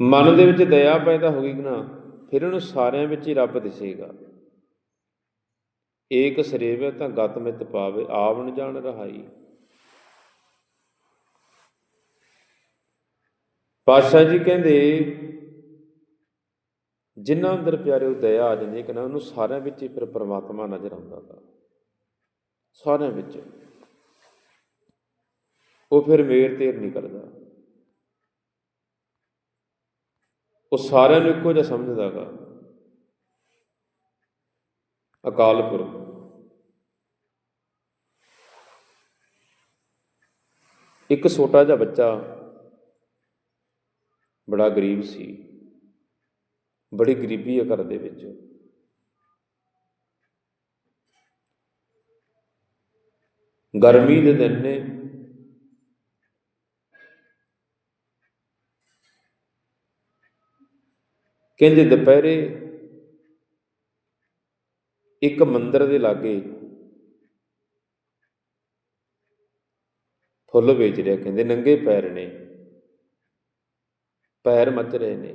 ਮਨ ਦੇ ਵਿੱਚ ਦਇਆ ਪੈਦਾ ਹੋ ਗਈ ਨਾ, ਫਿਰ ਉਹਨੂੰ ਸਾਰਿਆਂ ਵਿੱਚ ਹੀ ਰੱਬ ਦਿਸੇਗਾ। ਏਕ ਸਰੇਵੇ ਤਾਂ ਗਤ ਮਿਤ ਪਾਵੇ, ਆਵਣ ਜਾਣ ਰਹਾਈ। ਪਾਤਸ਼ਾਹ ਜੀ ਕਹਿੰਦੇ ਜਿਨ੍ਹਾਂ ਅੰਦਰ ਪਿਆਰੇ ਉਹ ਦਇਆ ਆ ਜਾਂਦੀ ਕਿ ਨਾ, ਉਹਨੂੰ ਸਾਰਿਆਂ ਵਿੱਚ ਹੀ ਫਿਰ ਪਰਮਾਤਮਾ ਨਜ਼ਰ ਆਉਂਦਾ ਗਾ। ਸਾਰਿਆਂ ਵਿੱਚ। ਉਹ ਫਿਰ ਮੇਰ ਤੇਰ ਨਹੀਂ ਕਰਦਾ ਉਹ ਸਾਰਿਆਂ ਨੂੰ ਇੱਕੋ ਜਿਹਾ ਸਮਝਦਾ ਗਾ ਅਕਾਲ ਪੁਰਖ। ਇੱਕ ਛੋਟਾ ਜਿਹਾ ਬੱਚਾ ਬੜਾ ਗਰੀਬ ਸੀ। ਬੜੀ ਗਰੀਬੀ ਹੈ ਘਰ ਦੇ ਵਿੱਚ। ਗਰਮੀ ਦੇ ਦਿਨ ਨੇ ਕਹਿੰਦੇ ਦੁਪਹਿਰੇ ਇੱਕ ਮੰਦਰ ਦੇ ਲਾਗੇ ਫੁੱਲ ਵੇਚ ਰਿਹਾ, ਕਹਿੰਦੇ ਨੰਗੇ ਪੈਰ ਨੇ, ਪੈਰ ਮੱਚ ਰਹੇ ਨੇ।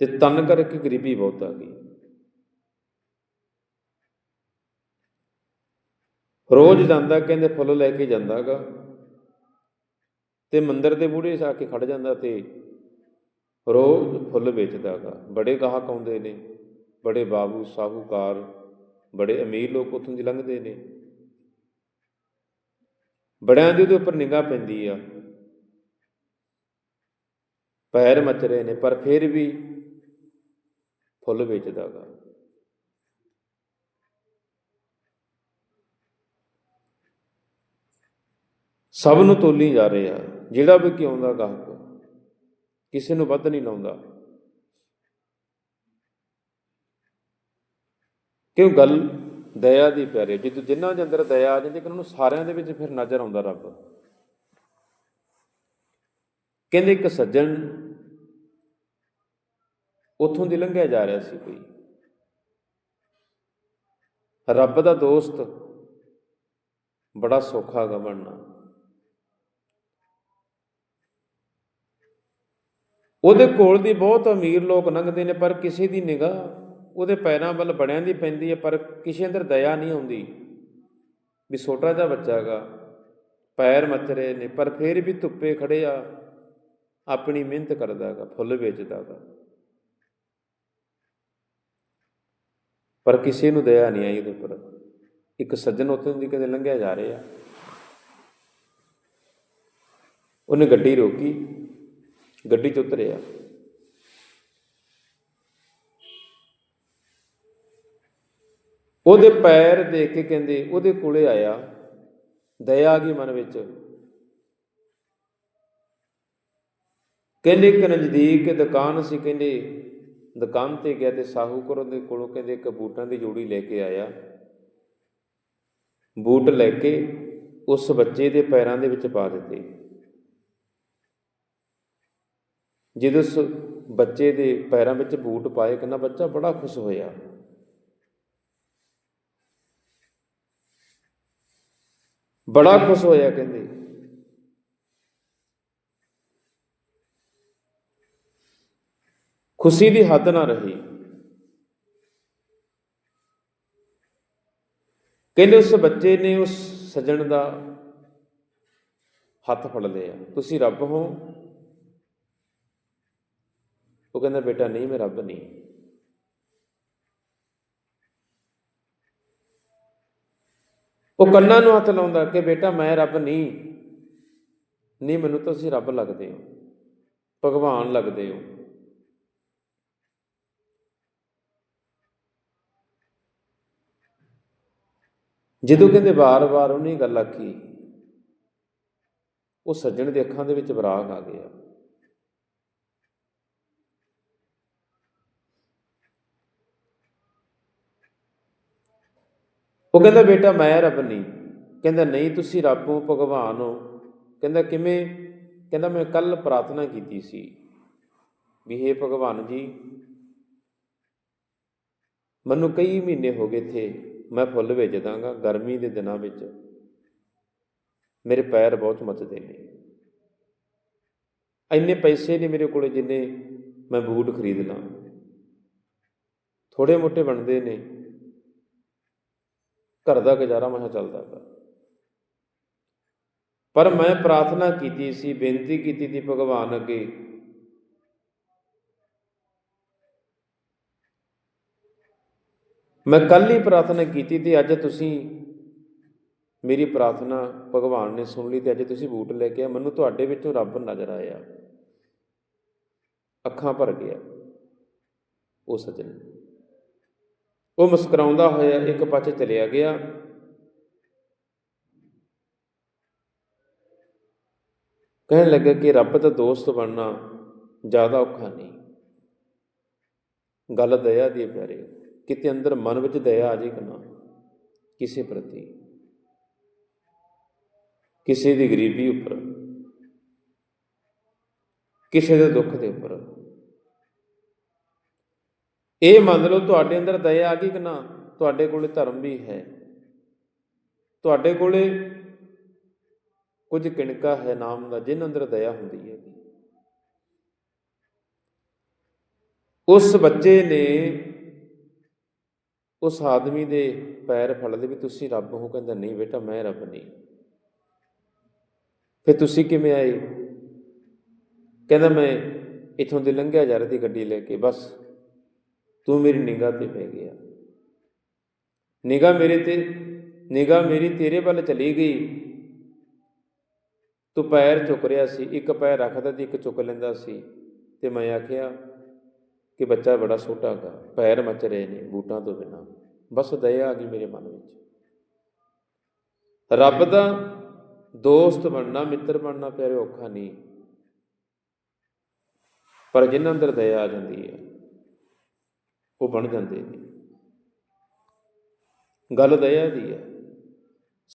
ਤੇ ਤਨ ਕਰਕੇ ਗਰੀਬੀ ਬਹੁਤ ਆ ਗਈ। ਰੋਜ਼ ਜਾਂਦਾ, ਕਹਿੰਦੇ ਫੁੱਲ ਲੈ ਕੇ ਜਾਂਦਾਗਾ, ਤੇ ਮੰਦਰ ਦੇ ਬੂੜੇ ਜਾ ਕੇ ਖੜ ਜਾਂਦਾ ਤੇ ਰੋਜ਼ ਫੁੱਲ ਵੇਚਦਾਗਾ। ਬੜੇ ਗਾਹਕ ਆਉਂਦੇ ਨੇ, ਬੜੇ ਬਾਬੂ ਸਾਹੂਕਾਰ, ਬੜੇ ਅਮੀਰ ਲੋਕ ਉੱਥੋਂ ਦੀ ਲੰਘਦੇ ਨੇ। ਬੜਿਆਂ ਦੇ ਉਹਦੇ ਉੱਪਰ ਨਿਗਾਹ ਪੈਂਦੀ ਆ। ਪੈਰ ਮੱਚ ਰਹੇ ਨੇ, ਪਰ ਫਿਰ ਵੀ ਫੁੱਲ ਵੇਚਦਾਗਾ। ਸਭ ਨੂੰ ਤੋਲੀ ਜਾ ਰਹੇ ਆ ਜਿਹੜਾ ਵੀ ਕਿ ਆਉਂਦਾ ਗਾਹਕ। ਕਿਸੇ ਨੂੰ ਵੱਧ ਨਹੀਂ ਲਾਉਂਦਾ। ਕਿਉਂ? ਗੱਲ ਦਇਆ ਦੀ ਪਿਆਰੇ ਜਦੋਂ ਜਿਨ੍ਹਾਂ ਦੇ ਅੰਦਰ ਦਇਆ ਆ ਜਾਂਦੀ ਕਿ ਉਹਨਾਂ ਨੂੰ ਸਾਰਿਆਂ ਦੇ ਵਿੱਚ ਫਿਰ ਨਜ਼ਰ ਆਉਂਦਾ ਰੱਬ। ਕਹਿੰਦੇ ਇੱਕ ਸੱਜਣ ਉਥੋਂ ਦੀ ਲੰਘਿਆ ਜਾ ਰਿਹਾ ਸੀ ਕੋਈ। ਰੱਬ ਦਾ ਦੋਸਤ ਬੜਾ ਸੌਖਾ ਗਾ ਉਹਦੇ ਕੋਲ ਦੀ ਬਹੁਤ ਅਮੀਰ ਲੋਕ ਲੰਘਦੇ ਨੇ, ਪਰ ਕਿਸੇ ਦੀ ਨਿਗਾਹ ਉਹਦੇ ਪੈਰਾਂ ਵੱਲ ਬੜਿਆਂ ਦੀ ਪੈਂਦੀ ਹੈ, ਪਰ ਕਿਸੇ ਅੰਦਰ ਦਇਆ ਨਹੀਂ ਆਉਂਦੀ ਵੀ ਛੋਟਾ ਜਿਹਾ ਬੱਚਾ ਹੈਗਾ, ਪੈਰ ਮੱਚ ਰਹੇ ਨੇ, ਪਰ ਫਿਰ ਵੀ ਧੁੱਪੇ ਖੜੇ ਆ, ਆਪਣੀ ਮਿਹਨਤ ਕਰਦਾ ਹੈਗਾ, ਫੁੱਲ ਵੇਚਦਾ ਹੈਗਾ। ਪਰ ਕਿਸੇ ਨੂੰ ਦਇਆ ਨਹੀਂ ਆਈ ਉਹਦੇ ਉੱਪਰ। ਇੱਕ ਸੱਜਣ ਉੱਥੇ ਦੀ ਕਦੇ ਲੰਘਿਆ ਜਾ ਰਿਹਾ। ਉਹਨੇ ਗੱਡੀ ਰੋਕੀ। ਗੱਡੀ 'ਚ ਉਤਰਿਆ। ਉਹਦੇ ਪੈਰ ਦੇਖ ਕੇ ਕਹਿੰਦੇ, ਉਹਦੇ ਕੋਲੇ ਆਇਆ, ਦਇਆ ਆ ਗਈ ਮਨ ਵਿੱਚ। ਕਹਿੰਦੇ, ਇੱਕ ਨਜ਼ਦੀਕ ਦੁਕਾਨ ਸੀ, ਕਹਿੰਦੇ, ਦੁਕਾਨ ਤੇ ਗਿਆ ਤੇ ਸਾਹੂਕਰ ਦੇ ਕੋਲੋਂ ਕਹਿੰਦੇ, ਇੱਕ ਬੂਟਾਂ ਦੀ ਜੋੜੀ ਲੈ ਕੇ ਆਇਆ। ਬੂਟ ਲੈ ਕੇ ਉਸ ਬੱਚੇ ਦੇ ਪੈਰਾਂ ਦੇ ਵਿੱਚ ਪਾ ਦਿੱਤੇ। ਜਦੋਂ ਉਸ ਬੱਚੇ ਦੇ ਪੈਰਾਂ ਵਿੱਚ ਬੂਟ ਪਾਏ, ਕਹਿੰਦਾ ਬੱਚਾ ਬੜਾ ਖੁਸ਼ ਹੋਇਆ। ਬੜਾ ਖੁਸ਼ ਹੋਇਆ ਕਹਿੰਦੇ। ਖੁਸ਼ੀ ਦੀ ਹੱਦ ਨਾ ਰਹੀ। ਕਹਿੰਦੇ ਉਸ ਬੱਚੇ ਨੇ ਉਸ ਸੱਜਣ ਦਾ ਹੱਥ ਫੜ ਲਿਆ। ਤੁਸੀਂ ਰੱਬ ਹੋ। ਉਹ ਕਹਿੰਦਾ, ਬੇਟਾ, ਨਹੀਂ, ਮੈਂ ਰੱਬ ਨਹੀਂ। ਉਹ ਕੰਨਾਂ ਨੂੰ ਹੱਥ ਲਾਉਂਦਾ ਕਿ, ਬੇਟਾ, ਮੈਂ ਰੱਬ ਨਹੀਂ। ਨਹੀਂ, ਮੈਨੂੰ ਤਾਂ ਤੁਸੀਂ ਰੱਬ ਲੱਗਦੇ ਹੋ। ਭਗਵਾਨ ਲੱਗਦੇ ਹੋ। ਜਦੋਂ ਕਹਿੰਦੇ ਵਾਰ-ਵਾਰ ਉਹਨੇ ਗੱਲ ਆਖੀ, ਉਹ ਸੱਜਣ ਦੇ ਅੱਖਾਂ ਦੇ ਵਿੱਚ ਵਿਰਾਗ ਆ ਗਿਆ। ਉਹ ਕਹਿੰਦਾ, ਬੇਟਾ, ਮੈਂ ਰੱਬ ਨਹੀਂ ਕਹਿੰਦਾ, ਨਹੀਂ, ਤੁਸੀਂ ਰੱਬ ਹੋ, ਭਗਵਾਨ ਹੋ। ਕਹਿੰਦਾ, ਕਿਵੇਂ? ਕਹਿੰਦਾ, ਮੈਂ ਕੱਲ ਪ੍ਰਾਰਥਨਾ ਕੀਤੀ ਸੀ ਵੀ हे ਭਗਵਾਨ ਜੀ, ਮੈਨੂੰ ਕਈ ਮਹੀਨੇ ਹੋ ਗਏ ਥੇ ਮੈਂ ਫੁੱਲ ਵੇਚ ਦਾਂਗਾ ਗਰਮੀ ਦੇ ਦਿਨਾਂ ਵਿੱਚ। ਮੇਰੇ ਪੈਰ ਬਹੁਤ ਮੱਚਦੇ ਨੇ। ਇੰਨੇ ਪੈਸੇ ਨਹੀਂ ਮੇਰੇ ਕੋਲੇ ਜਿੰਨੇ ਮੈਂ ਬੂਟ ਖਰੀਦ ਲਾਂ। ਥੋੜੇ ਮੋਟੇ ਬਣਦੇ ਨੇ। ਘਰ ਦਾ ਗੁਜ਼ਾਰਾ ਮਹਾ ਚੱਲਦਾ ਗਾ ਪਰ ਮੈਂ ਪ੍ਰਾਰਥਨਾ ਕੀਤੀ ਸੀ, ਬੇਨਤੀ ਕੀਤੀ ਸੀ ਭਗਵਾਨ ਅੱਗੇ। ਮੈਂ ਕੱਲ ਹੀ ਪ੍ਰਾਰਥਨਾ ਕੀਤੀ ਤੇ ਅੱਜ ਤੁਸੀਂ ਮੇਰੀ ਪ੍ਰਾਰਥਨਾ ਭਗਵਾਨ ਨੇ ਸੁਣ ਲਈ ਤੇ ਅੱਜ ਤੁਸੀਂ ਬੂਟ ਲੈ ਕੇ ਆ ਮੈਨੂੰ ਤੁਹਾਡੇ ਵਿੱਚੋਂ ਰੱਬ ਨਜ਼ਰ ਆਇਆ। ਅੱਖਾਂ ਭਰ ਗਿਆ। ਉਹ ਸੱਜਣ। ਉਹ ਮੁਸਕਰਾਉਂਦਾ ਹੋਇਆ ਇੱਕ ਪਾਸੇ ਚਲਿਆ ਗਿਆ। ਕਹਿਣ ਲੱਗਾ ਕਿ ਰੱਬ ਦਾ ਦੋਸਤ ਬਣਨਾ ਜ਼ਿਆਦਾ ਔਖਾ ਨਹੀਂ। ਗੱਲ ਦਇਆ ਦੀ ਹੈ ਪਿਆਰੇ, ਕਿਤੇ ਅੰਦਰ ਮਨ ਵਿੱਚ ਦਇਆ ਆ ਜੇ ਕਿ ਨਾ, ਕਿਸੇ ਪ੍ਰਤੀ। ਕਿਸੇ ਦੀ ਗਰੀਬੀ ਉੱਪਰ, ਕਿਸੇ ਦੇ ਦੁੱਖ ਦੇ ਉੱਪਰ। ਇਹ ਮੰਨ ਲਓ ਤੁਹਾਡੇ ਅੰਦਰ ਦਇਆ ਆ ਗਈ ਕਿ ਨਾ, ਤੁਹਾਡੇ ਕੋਲੇ ਧਰਮ ਵੀ ਹੈ। ਤੁਹਾਡੇ ਕੋਲੇ ਕੁਝ ਕਿਣਕਾ ਹੈ ਨਾਮ ਦਾ, ਜਿਨ ਅੰਦਰ ਦਇਆ ਹੁੰਦੀ ਹੈ ਉਸ ਬੱਚੇ ਨੇ ਉਸ ਆਦਮੀ ਦੇ ਪੈਰ ਫੜਦੇ ਵੀ ਤੁਸੀਂ ਰੱਬ ਹੋ, ਕਹਿੰਦਾ, ਨਹੀਂ ਬੇਟਾ, ਮੈਂ ਰੱਬ ਨਹੀਂ। ਫਿਰ ਤੁਸੀਂ ਕਿਵੇਂ ਆਏ? ਕਹਿੰਦਾ, ਮੈਂ ਇਥੋਂ ਦੇ ਲੰਘਿਆ ਜਾ ਰਹੀ ਗੱਡੀ ਲੈ ਕੇ, ਬਸ। ਤੂੰ ਮੇਰੀ ਨਿਗਾਹ ਤੇ ਪੈ ਗਿਆ। ਨਿਗਾਹ ਮੇਰੇ ਤੇ, ਨਿਗਾਹ ਮੇਰੀ ਤੇਰੇ ਵੱਲ ਚਲੀ ਗਈ। ਤੂੰ ਪੈਰ ਚੁੱਕ ਰਿਆ ਸੀ, ਇੱਕ ਪੈਰ ਰੱਖਦਾ ਤੇ ਇੱਕ ਚੁੱਕ ਲੈਂਦਾ ਸੀ ਤੇ ਮੈਂ ਆਖਿਆ ਕਿ ਬੱਚਾ ਬੜਾ ਛੋਟਾ ਗਾ, ਪੈਰ ਮੱਚ ਰਹੇ ਨੇ ਬੂਟਾਂ ਤੋਂ ਬਿਨਾ। ਬਸ ਦਇਆ ਆ ਗਈ ਮੇਰੇ ਮਨ ਵਿੱਚ। ਰੱਬ ਦਾ ਦੋਸਤ ਬਣਨਾ, ਮਿੱਤਰ ਬਣਨਾ ਪਿਆਰੇ ਔਖਾ ਨਹੀਂ, ਪਰ ਜਿਨ੍ਹਾਂ ਅੰਦਰ ਦਇਆ ਆ ਜਾਂਦੀ ਹੈ। ਉਹ ਬਣ ਜਾਂਦੇ ਨੇ। ਗੱਲ ਦਇਆ ਦੀ ਹੈ